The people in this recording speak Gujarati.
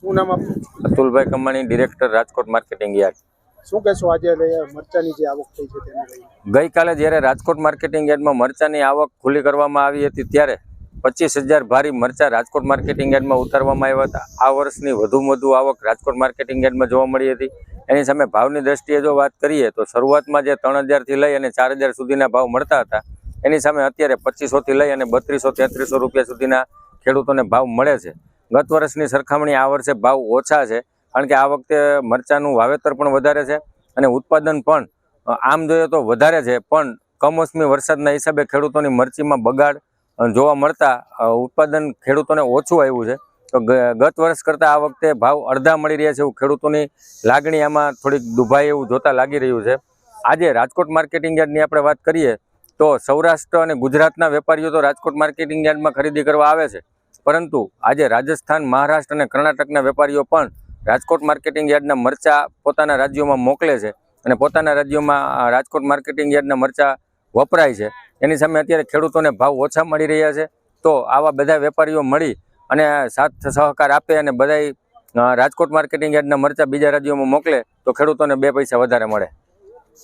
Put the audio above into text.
શું નામ આપનું? અતુલભાઈ કમાણી ડિરેક્ટર રાજકોટ માર્કેટિંગ યાર્ડ. શું કહેશો આજે મરચાની જે આવક થઈ છે તેને લઈને? ગઈકાલે જ્યારે રાજકોટ માર્કેટિંગ યાર્ડમાં મરચાની આવક ખુલ્લી કરવામાં આવી હતી ત્યારે પચીસ હજાર ભારી મરચા રાજકોટ માર્કેટિંગ યાર્ડમાં ઉતારવામાં આવ્યા હતા. આ વર્ષની વધુમાં વધુ આવક રાજકોટ માર્કેટિંગ યાર્ડમાં જોવા મળી હતી. એની સામે ભાવની દ્રષ્ટિએ જો વાત કરીએ તો શરૂઆતમાં જે ત્રણ હજારથી લઈ અને ચાર હજાર સુધીના ભાવ મળતા હતા એની સામે અત્યારે પચીસોથી લઈ અને બત્રીસો તેત્રીસો રૂપિયા સુધીના ખેડૂતોને ભાવ મળે છે. ગત વર્ષની સરખામણી આ વર્ષે ભાવ ઓછા છે, કારણ કે આ વખતે મરચાનું વાવેતર પણ વધારે છે અને ઉત્પાદન પણ આમ જોઈએ તો વધારે છે, પણ કમોસમી વરસાદના હિસાબે ખેડૂતોની મરચીમાં બગાડ જોવા મળતા ઉત્પાદન ખેડૂતોને ઓછું આવ્યું છે. તો ગત વર્ષ કરતાં આ વખતે ભાવ અડધા મળી રહ્યા છે એવું ખેડૂતોની લાગણી આમાં થોડીક દુભાઈ એવું જોતા લાગી રહ્યું છે. આજે રાજકોટ માર્કેટિંગ યાર્ડની આપણે વાત કરીએ તો સૌરાષ્ટ્ર અને ગુજરાતના વેપારીઓ તો રાજકોટ માર્કેટિંગ યાર્ડમાં ખરીદી કરવા આવે છે. પરંતુ આજે રાજસ્થાન, મહારાષ્ટ્ર અને કર્ણાટકના વેપારીઓ પણ રાજકોટ માર્કેટિંગ યાર્ડના મરચા પોતાના રાજ્યોમાં મોકલે છે અને પોતાના રાજ્યોમાં રાજકોટ માર્કેટિંગ યાર્ડના મરચા વપરાય છે. એની સામે અત્યારે ખેડૂતોને ભાવ ઓછા મળી રહ્યા છે. તો આવા બધા વેપારીઓ મળી અને સાથ સહકાર આપે અને બધાય રાજકોટ માર્કેટિંગ યાર્ડના મરચા બીજા રાજ્યોમાં મોકલે તો ખેડૂતોને બે પૈસા વધારે મળે.